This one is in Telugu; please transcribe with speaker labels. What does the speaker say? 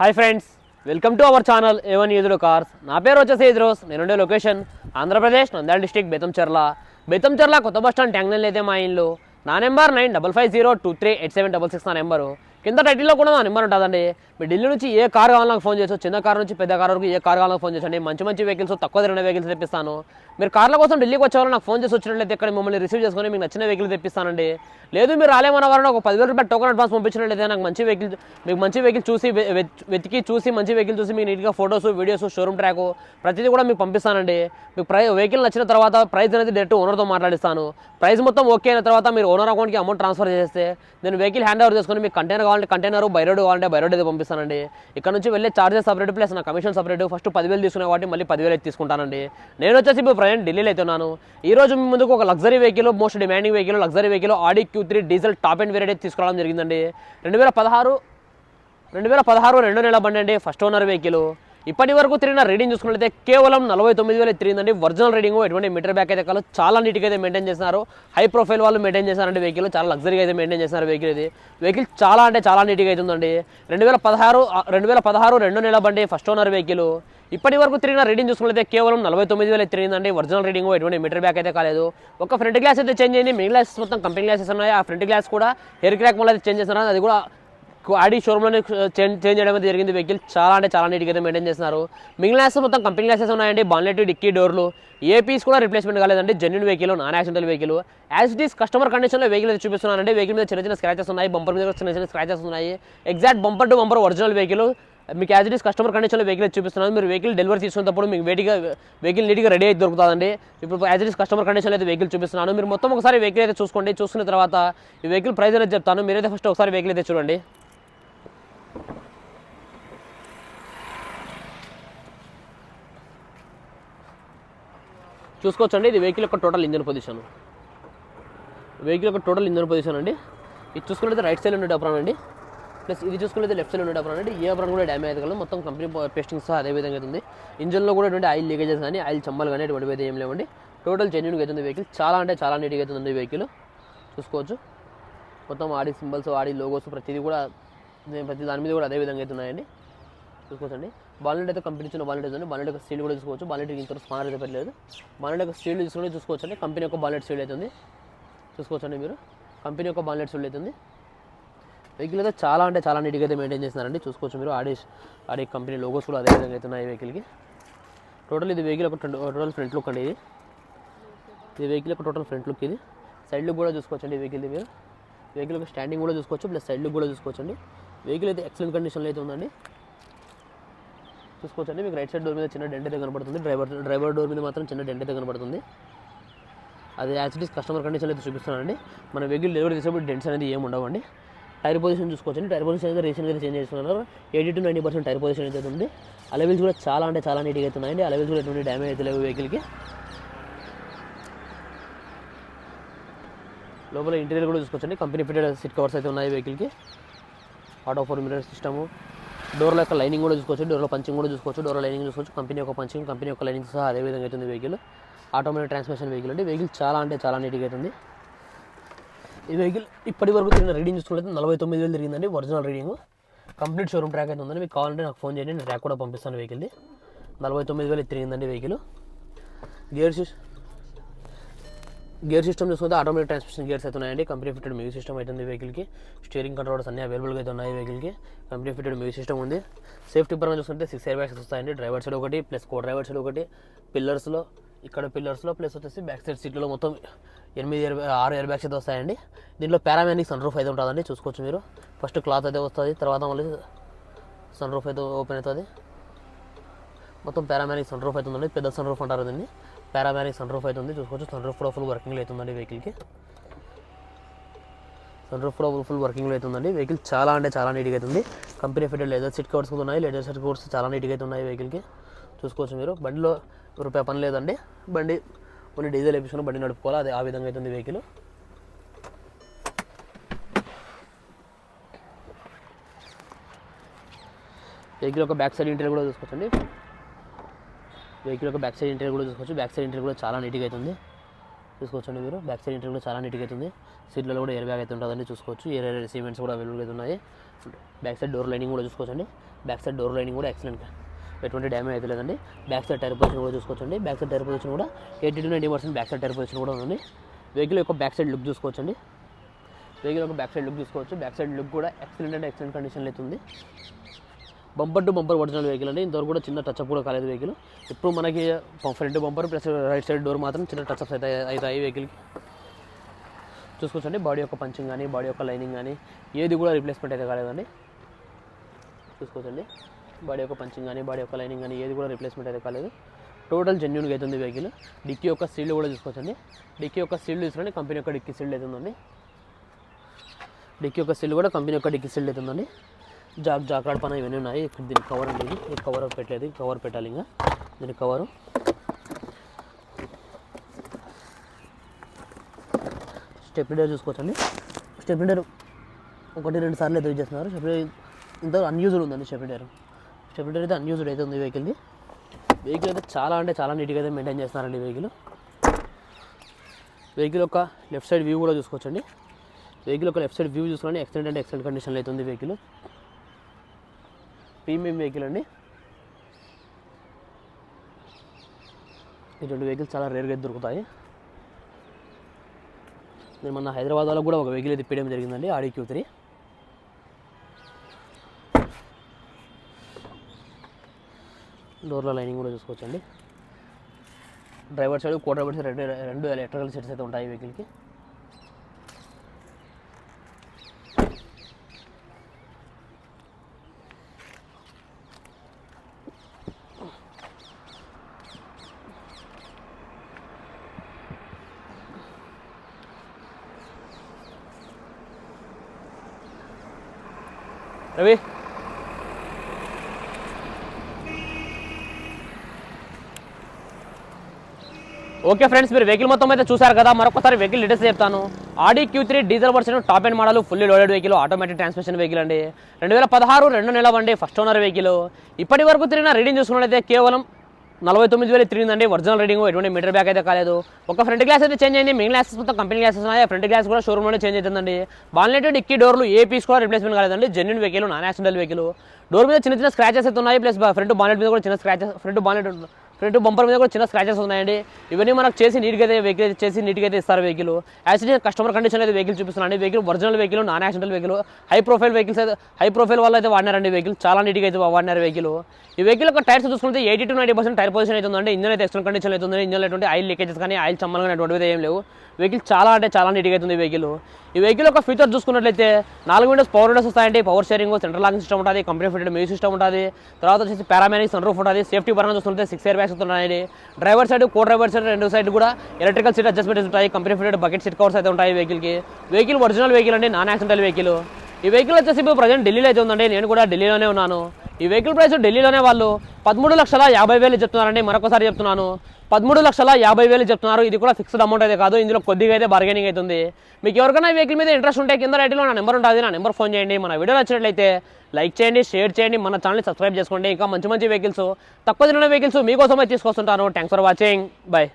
Speaker 1: Hi friends welcome to our channel A one ఎదురు కార్స్ నా పేరు వచ్చేసి ఎదురోస్ నేనుండే లొకేషన్ ఆంధ్రప్రదేశ్ నంద్యాల డిస్టిక్ బెతంచెర్ల బెతంచెర్ల కొత్త బస్ స్టాండ్ ట్యాంగ్నల్ అయితే మా ఇల్లు. నా number nine double five zero two three eight seven double six నా నెంబరు. కింద టైటిల్లో కూడా నా నెంబర్ ఉంటుందండి. మీరు ఢిల్లీ నుంచి ఏ కార్ కావాలో నాకు ఫోన్ చేయొచ్చు చిన్న కార్ నుంచి పెద్ద కార్ వరకు ఏ కార్ కావాలో ఫోన్ చేయొచ్చండి మంచి మంచి వెహికల్స్ తక్కువ తిరిగిన వెహికల్స్ తెప్పిస్తాను. మీరు కార్ల కోసం ఢిల్లీకి వచ్చేవారు నాకు ఫోన్ చేసి వచ్చినట్లయితే ఇక్కడ మిమ్మల్ని రిసీవ్ చేసుకొని మీకు నచ్చిన వెహికల్ తెప్పిస్తానండి. లేదు మీరు రాలేమన్న వారిని ఒక పదివేల రూపాయలు టోకన్ అడ్వాన్స్ పంపించినట్లయితే నాకు మంచి వెహికల్ మీకు మంచి వెహికల్ చూసి వెతికి చూసి మంచి వెహికల్ చూసి మీకు నీట్గా ఫొటోస్ వీడియోస్ షోరూమ్ ట్రాక్ ప్రతిదీ కూడా మీకు పంపిస్తానండి. మీకు ప్రై వెహికల్ నచ్చిన తర్వాత ప్రైస్ అనేది డైరెక్ట్ ఓనర్తో మాట్లాడిస్తాను. ప్రైస్ మొత్తం ఓకే అయిన తర్వాత మీరు ఓనర్ అకౌంట్కి అమౌంట్ ట్రాన్స్ఫర్ చేస్తే నేను వెహికల్ హ్యాండ్ ఓవర్ చేసుకొని మీకు కంటైనర్ కావాలంటే కంటైనర్ బైరోడ్ కావాలంటే బైరోడ్ అయితే చేస్తానండి. ఇక్కడ నుంచి వెళ్ళే చార్జెస్ సపరేట్ ప్లస్ నా కమిషన్ సపరేట్ ఫస్ట్ పదివేలు తీసుకునే కాబట్టి మళ్ళీ పదివేలు అయితే తీసుకుంటానండి. నేను వచ్చేసి ఇప్పుడు ప్రజెంట్ ఢిల్లీలో అయితే ఉన్నాను. ఈ రోజు మీ ముందుకు ఒక luxury vehicle most demanding vehicle luxury vehicle Audi Q three diesel top and variant తీసుకురావడం జరిగిందండి. రెండు వేల పదహారు రెండు వేల పదహారు రెండు నెల బండి అండి ఫస్ట్ ఓనర్ వెహికల్ ఇప్పటి వరకు తిరిగిన రీడింగ్ చూసుకున్నట్లయితే కేవలం నలభై తొమ్మిది వేలు తిరిగిందండి. ఒరిజినల్ రీడింగ్ ఎటువంటి మీటర్ బ్యాక్ అయితే కాదు. చాలా నీట్గా అయితే మెయింటైన్ చేస్తున్నారు. హై ప్రొఫైల్ వాళ్ళు మెయింటైన్ చేశారండి వెహికల్ చాలా లగ్జరీగా అయితే మెయింటైన్ చేస్తున్నారు వెహికల్ ఇది. వెహికల్ చాలా అంటే చాలా నీట్గా అయితే ఉందండి. రెండు వేల పదహారు రెండు వేల పదహారు రెండు నెల బండి ఫస్ట్ ఓనర్ వెహికల్ ఇప్పటి వరకు తిరిగిన రీడింగ్ చూసుకున్నట్లయితే కేవలం నలభై తొమ్మిది వేలు తిరిగిందండి. ఒరిజినల్ రీడింగ్ ఎటువంటి మీటర్ బ్యాక్ అయితే కాలేదు. ఒక ఫ్రంట్ గ్లాస్ అయితే చేంజ్ అయింది. మిగిలిన గ్లాసెస్ మొత్తం కంపెనీ గ్లాసెస్ ఉన్నాయి. ఆ ఫ్రంట్ గ్లాస్ కూడా హెయిర్ క్రాక్ వల్ల అయితే చేంజ్ చేస్తున్నారు. అది కూడా ఆడి షోరూమ్లోనే చేంజ్ చేంజ్ చేయడం అయితే జరిగింది. వెహికల్ చాలా అంటే చాలా నీట్గా అయితే మెయింటైన్ చేస్తున్నారు మిగిలిన గ్లాసెస్ మొత్తం కంపెనీ గ్లాసెస్ ఉన్నాయండి. బాన్లెట్ డిక్కీ డోర్లు ఏ పీస్ కూడా రిప్లేస్మెంట్ కాలేదండి. Genuine vehicle non accidental vehicle as it is customer కండిషన్లో వెహికల్ అయితే చూపిస్తున్నానండి. వెహికల్ మీద చిన్న చిన్న స్క్రాచెస్ ఉన్నాయి. బంపర్ మీద చిన్న చిన్న స్క్రాచెస్ ఉన్నాయి. Exact bumper to bumper original vehicle మీకు యాజ్ ఇట్ ఈస్ కస్టమర్ కండిషన్లో వెహికల్ చూపిస్తున్నాను. మీరు వెహికల్ డెలివరీ తీసుకున్నప్పుడు మీకు వెయిట్గా వెహికల్ నీట్గా రెడీ అయితే దొరుకుతుందండి. ఇప్పుడు యాజ్ ఇట్ ఈస్ కస్టమర్ కండిషన్లో అయితే వెహికల్ చూపిస్తున్నాను. మీరు మొత్తం ఒకసారి వెహికల్ అయితే చూసుకోండి. చూసుకున్న తర్వాత ఈ వెహికల్ ప్రైస్ అయితే చెప్తాను. మీరైతే ఫస్ట్ ఒకసారి వెహికల్ అయితే చూడండి. చూసుకోవచ్చండి ఇది వెహికల్ యొక్క టోటల్ ఇంజన్ పొజిషన్ వెహికల్ యొక్క టోటల్ ఇంజన్ పొజిషన్ అండి. ఇది చూసుకున్నట్లయితే రైట్ సైడ్ ఉండే అప్రాన్ అండి. ప్లస్ ఇది చూసుకున్నట్లయితే లెఫ్ట్ సైడ్ ఉండే అప్రాన్ అండి. ఏ అప్రాన్ కూడా డ్యామేజ్ అయితే మొత్తం కంపెనీ పేస్టింగ్స్ అదే విధంగా అవుతుంది ఇంజన్లో కూడా ఎటువంటి ఆయిల్ లీకేజెస్ కానీ ఆయిల్ చమ్మలు కానీ ఎటువంటి అయితే ఏం లేవండి. టోటల్ జెన్యున్గా అవుతుంది వెహికల్ చాలా అంటే చాలా నీట్గా అవుతుంది వెహికల్ చూసుకోవచ్చు. మొత్తం ఆడి సింబల్స్ ఆడి లోగోస్ ప్రతిదీ కూడా ప్రతి దాని మీద కూడా అదే విధంగా అయితే ఉన్నాయండి. చూసుకోవచ్చండి. బాలెట్ అయితే కంపెనీ ఇచ్చిన బాలెట్ ఉంది బాలెట్ యొక్క స్టీల్ కూడా చూసుకోవచ్చు. బాలెట్ ఇంత స్మార్ అయితే పెట్టలేదు. బాలెట్ యొక్క స్టీల్ తీసుకుంటే చూసుకోవచ్చండి. కంపెనీ యొక్క బాలెట్ స్టీల్ అవుతుంది చూసుకోవచ్చండి మీరు. కంపెనీ యొక్క బాలెట్ స్టీల్ అవుతుంది వెహికల్ అయితే చాలా అంటే చాలా నీట్గా అయితే మెయింటైన్ చేస్తున్నారండి. చూసుకోవచ్చు మీరు. ఆడే ఆడే కంపెనీ లోగోస్ కూడా అదే విధంగా అయితే ఉన్నాయి ఈ వెహికల్కి టోటల్ ఇది వెహికల్ ఒక టోటల్ ఫ్రంట్ లుక్ అండి ఇది. ఇది వెహికల్ యొక్క టోటల్ ఫ్రంట్ లుక్ ఇది. సైడ్ లుక్ కూడా చూసుకోవచ్చండి వెహికల్ మీరు. వెహికల్ యొక్క స్టాండింగ్ కూడా చూసుకోవచ్చు. ప్లస్ సైడ్ లుక్ కూడా చూసుకోవచ్చండి. వెహికల్ అయితే ఎక్సలెంట్ కండిషన్లో అయితే ఉందండి. చూసుకోవచ్చండి మీకు రైట్ సైడ్ డోర్ మీద చిన్న డెంట్ అయితే కనబడుతుంది డ్రైవర్ డ్రైవర్ డోర్ మీద మాత్రం చిన్న డెంట్ అయితే కనబడుతుంది అది యాక్చువల్లీ కస్టమర్ కండిషన్ అయితే చూపిస్తున్నానండి. మన వెహికల్ డెలివరీ చేసేప్పుడు డెంట్స్ అనేది ఏమి ఉండవండి. టైర్ పొజిషన్ చూసుకోవచ్చండి. టైర్ పొజిషన్ అయితే రీసెంట్గా చేంజ్ చేస్తున్నారు. Eighty to ninety percent tyre position అయితే ఉంది. అలవెల్స్ కూడా చాలా అంటే చాలా నీట్గా అయితే ఉన్నాయండి. అలెవెల్స్ కూడా ఎటువంటి డ్యామేజ్ అయితే లేవు వెహికల్కి లోపల ఇంటీరియర్ కూడా చూసుకోవచ్చండి. కంపెనీ ఫిటెడ్ సీట్ కవర్స్ అయితే ఉన్నాయి వెహికల్కి ఆటో ఫోర్ మిరర్ సిస్టము. డోర్ల యొక్క లైనింగ్ కూడా చూసుకోవచ్చు డోర్లో పంచింగ్ కూడా చూసుకోవచ్చు డోర్లో లైనింగ్ చూసుకోవచ్చు కంపెనీ యొక్క పంచింగ్ కంపెనీ యొక్క లైనింగ్ సహా అదే విధంగా అవుతుంది వెహికల్ ఆటోమేటిక్ ట్రాన్స్మిషన్ వెహికల్ అంటే వెహికల్ చాలా అంటే చాలా నీట్గా అవుతుంది. ఈ వెహికల్ ఇప్పటి వరకు తిరిగిన రీడింగ్ చూసుకుంటే నలభై తొమ్మిది వేలు తిరిగిందండి original reading. Complete showroom track అయితే ఉందండి. మీకు కావాలంటే నాకు ఫోన్ చేయండి నేను ట్రాక్ కూడా పంపిస్తాను వెహికల్ది నలభై తొమ్మిది వేలు తిరిగిందండి వెహికల్ గేర్ గేర్ సిస్టమ్ చూసుకుంటే ఆటోమేటిక్ ట్రాన్స్మిషన్ గేర్స్ అయితే ఉన్నాయండి. కంపెనీ ఫిటెడ్ మ్యూజిక్ సిస్టమ్ అవుతుంది వెహికల్కి స్టీరింగ్ కంట్రోల్స్ అన్ని అవైలబుల్గా అయితే ఉన్నాయి వెహికల్కి కంపెనీ ఫిటెడ్ మ్యూజిక్ సిస్టమ్ ఉంది. సేఫ్టీ పరంగా చూసుకుంటే సిక్స్ ఎయిర్ బ్యాగ్స్ వస్తాయండి. డ్రైవర్ సైడ్ ఒకటి ప్లస్ కో డ్రైవర్ సైడ్ ఒకటి పిల్లర్స్లో ఇక్కడ పిల్లర్స్లో ప్లస్ వచ్చేసి బ్యాక్ సైడ్ సీట్లో మొత్తం ఎనిమిది ఇయర్ ఆరు ఇయర్ బ్యాగ్స్ అయితే వస్తాయండి. దీంట్లో పారామెనిక్ సన్ రూఫ్ అయితే ఉంటుందండి. చూసుకోవచ్చు మీరు. ఫస్ట్ క్లాత్ అయితే వస్తుంది. తర్వాత మళ్ళీ సన్ రూఫ్ అయితే ఓపెన్ అవుతుంది. మొత్తం పారామానిక్ సన్ రూఫ్ అవుతుందండి పెద్ద సన్ రూఫ్ అంటారు దీన్ని. పారామానిక్ సన్ రూఫ్ అవుతుంది చూసుకోవచ్చు. సన్ రూఫ్ కూడా ఫుల్ వర్కింగ్లో అవుతుందండి వెహికల్కి సన్ రూఫ్ కూడా ఫుల్ వర్కింగ్లో అవుతుందండి. వెహికల్ చాలా అంటే చాలా నీట్గా అవుతుంది. Company fitted leather seat covers కూడా ఉన్నాయి. లెదర్ సీట్ కవర్స్ చాలా నీట్గా అవుతున్నాయి వెహికల్కి చూసుకోవచ్చు మీరు. బండిలో రూపాయి పని లేదండి. బండి కొన్ని డీజిల్ వేపించుకుని బండి నడుపుకోవాలి. అది ఆ విధంగా అవుతుంది వెహికల్ వెహికల్ ఒక బ్యాక్ సైడ్ ఇంటీరియర్ కూడా చూసుకోవచ్చండి. వెహికల్ యొక్క బ్యాక్ సైడ్ ఇంటర్ కూడా చూసుకోవచ్చు. బ్యాక్ సైడ్ ఇంటర్ కూడా చాలా నీట్గా అవుతుంది చూసుకోవచ్చండి మీరు. బ్యాక్ సైడ్ ఇంటర్ కూడా చాలా నీట్గా అవుతుంది సీట్లలో కూడా ఎయిర్ బ్యాగ్ అయితే ఉంటుందండి చూసుకోవచ్చు. ఎయిర్ ఎయిర్ సిమెంట్స్ కూడా అవైలబుల్ అయితే ఉన్నాయి. బ్యాక్ సైడ్ డోర్ లైనింగ్ కూడా చూసుకోవచ్చండి. బ్యాక్ సైడ్ డోర్ లైనింగ్ కూడా ఎక్సలెంట్ ఎటువంటి డ్యామేజ్ అయితే లేదండి. బ్యాక్ సైడ్ టైర్ పొజిషన్ కూడా చూసుకోవచ్చండి. బ్యాక్ సైడ్ టైర్ పొజిషన్ కూడా eighty to ninety percent back side tyre position కూడా ఉంది వెహికల్ యొక్క బ్యాక్ సైడ్ లుక్ చూసుకోవచ్చండి. వెహికల్ యొక్క బ్యాక్ సైడ్ లుక్ చూసుకోవచ్చు. బ్యాక్ సైడ్ లుక్ కూడా ఎక్సలెంట్ అంటే ఎక్సలెంట్ కండిషన్లో అయితే ఉంది. Bumper to bumper original vehicle అండి. ఇంతవరకు కూడా చిన్న టచ్అప్ కూడా కాలేదు వెహికల్. ఇప్పుడు మనకి front bumper plus right side door మాత్రం చిన్న టచ్అప్స్ అయితే అవుతాయి వెహికల్కి. చూసుకోవచ్చండి. బాడీ యొక్క పంచింగ్ కానీ బాడీ యొక్క లైనింగ్ కానీ ఏది కూడా రిప్లేస్మెంట్ అయితే కాలేదండి. చూసుకోవచ్చండి. బాడీ యొక్క పంచింగ్ కానీ బాడీ యొక్క లైనింగ్ కానీ ఏది కూడా రిప్లేస్మెంట్ అయితే కాలేదు. టోటల్ జెన్యున్గా అవుతుంది వెహికల్. డిక్కీ యొక్క సీల్డ్ కూడా చూసుకోవచ్చండి. డిక్కీ యొక్క సీల్డ్ తీసుకుని కంపెనీ యొక్క డిక్కీ సీల్డ్ అవుతుందండి డిక్కీ యొక్క సీల్డ్ కూడా కంపెనీ యొక్క డిక్కీ సీల్డ్ అవుతుందండి జాక్ జాక్రాడ్ పైన ఇవన్నీ ఉన్నాయి. ఇక్కడ దీనికి కవర్ అండి ఇది ఈ కవర్ పెట్టలేదు. కవర్ పెట్టాలి ఇంకా. దీనికి కవరు స్టెప్లిడర్ చూసుకోవచ్చండి. స్టెప్లిడర్ ఒకటి రెండు సార్లు అయితే చేస్తున్నారు. స్టెప్లిడర్ ఇంత అన్యూజ్డ్ ఉందండి స్టెప్లిడర్ స్టెప్లిడర్ అయితే అన్యూజ్డ్ అయితే ఉంది వెహికల్ది వెహికల్ అయితే చాలా అంటే చాలా నీట్గా అయితే మెయింటైన్ చేస్తున్నారండి వెహికల్ వెహికల్ యొక్క లెఫ్ట్ సైడ్ వ్యూ కూడా చూసుకోవచ్చండి. వెహికల్ యొక్క లెఫ్ట్ సైడ్ వ్యూ చూసుకోండి ఎక్సలెంట్ అంటే ఎక్సలెంట్ కండిషన్లో అయితే ఉంది వెహికల్ ప్రీమియం వెహికల్ అండి. ఇటువంటి వెహికల్స్ చాలా రేర్గా దొరుకుతాయి. నేను మన హైదరాబాద్లో కూడా ఒక వెహికల్ అయితే ఇప్పడం జరిగిందండి ఆడి క్యూ త్రీ. డోర్ల లైనింగ్ కూడా చూసుకోవచ్చండి. Driver side co driver side రెండు రెండు ఎలక్ట్రికల్ సెట్స్ అయితే ఉంటాయి వెహికల్కి. రవి. ఓకే ఫ్రెండ్స్ మీరు వెహికల్ మొత్తం అయితే చూసారు కదా మరొకసారి వెహికల్ డీటెయిల్స్ చెప్తాను. Audi Q three diesel version top and model fully loaded vehicle automatic transmission vehicle అండి. రెండు వేల పదహారు రెండు నెలవండి ఫస్ట్ ఓనర్ వెహికల్ ఇప్పటి వరకు తిరిగిన రీడింగ్ చూసుకున్నట్లయితే కేవలం నలభై తొమ్మిది వేలు తిరిగిందండి. ఒరిజినల్ రీడింగ్ ఎటువంటి మీటర్ బ్యాక్ అయితే కాలేదు. ఒక ఫ్రంట్ గ్లాస్ అయితే చేంజ్ అయింది. మిగిలిన గ్లాసెస్ మొత్తం కంపెనీ గ్లాసెస్ ఉన్నాయి. ఫ్రంట్ గ్లాస్ కూడా షోరూమ్లోనే చేంజ్ అవుతుందండి. బాన్లెట్ డిక్కీ డోర్లు ఏ పీస్ కూడా రిప్లేస్మెంట్ కాలేదండి. Genuine vehicle non accidental vehicle door మీద చిన్న చిన్న స్క్రాచెస్ అయితే ఉన్నాయి. ప్లస్ ఫ్రంట్ బాన్లెట్ మీద కూడా చిన్న scratches front bonnet front bumper మీద కూడా చిన్న స్క్రాచెస్ ఉన్నాయండి. ఇవన్నీ మనకు చేసి నీట్గా అయితే వెహికల్ చేసి నీట్గా అయితే ఇస్తారు వెహికల్ యాక్సిడెంట్ కస్టమర్ కండిషన్ అయితే వెహికల్ చూపిస్తున్నాను vehicle original vehicle non accidental vehicle high profile vehicles అయితే హై ప్రొఫైల్ వాళ్ళు అయితే వాడినారండి వెహికల్ చాలా నీట్గా అయితే వాడినారు వెహికల్ ఈ వెహికల్ యొక్క టైర్స్ చూసుకుంటే eighty to ninety percent tyre position అయితే ఉందండి. ఇంజన్ అయితే ఎక్స్ట్రా కండిషన్ అయితే ఉంది ఇంజన్ ఎటువంటి ఆయిల్ లీకేజెస్ కానీ ఆయిల్ చమ్మలు కానీ అటువంటివి ఏం లేవు. వెహికల్ చాలా అంటే చాలా నీట్గా అవుతుంది ఉంది వెహికల్ ఈ వెహికల్ యొక్క ఫీచర్ చూసుకున్నట్లయితే నాలుగు విండోస్ పవర్ విండోస్ వస్తాయండి. Power steering central locking system ఉంటుంది. కంపెనీ ఫిటెడ్ మ్యూజిక్ సిస్టమ్ ఉంటుంది. తర్వాత వచ్చేసి పారామెనిక్ సన్ రూఫ్ ఉంటుంది సేఫ్టీ పరంగా చూస్తుంటే సిక్స్ ఇయర్ బ్యాగ్స్ ఉన్నాయి driver side co driver side రెండు సైడ్ కూడా ఎలక్ట్రికల్ సీట్ అడ్జస్ట్మెంట్స్ ఉంటాయి. Company fitted bucket seat covers అయితే ఉంటాయి వెహికల్కి వెహికల్ ఒరిజినల్ వెహికల్ అండి నాన్ యాక్సిడెంటల్ వెహికల్ ఈ వెహికల్ వచ్చేసి ఇప్పుడు ప్రజెంట్ ఢిల్లీలో అయితే ఉందండి. నేను కూడా ఢిల్లీలోనే ఉన్నాను. ఈ వెహికల్ ప్రైస్ ఢిల్లీలోనే వాళ్ళు పదమూడు లక్షల యాభై వేలు చెప్తున్నారండి. మరొకసారి చెప్తున్నాను. పదమూడు లక్షల యాభై వేలు చెప్తున్నారు. ఇది కూడా ఫిక్స్డ్ అమౌంట్ అయితే కాదు. ఇందులో కొద్దిగా అయితే బార్గెనింగ్ అవుతుంది మీకు ఎవరికైనా వెహికల్ మీద ఇంట్రెస్ట్ ఉంటే కింద రైట్లో నా నెంబర్ ఉంటుంది. నా నెంబర్ ఫోన్ చేయండి. మన వీడియో నచ్చినట్లయితే లైక్ చేయండి షేర్ చేయండి. మన ఛానల్ సబ్స్క్రైబ్ చేసుకోండి. ఇంకా మంచి మంచి వెహికల్స్ తక్కువ తిన్న వెహికల్స్ మీకోసమే తీసుకొస్తుంటాను. Thanks for watching bye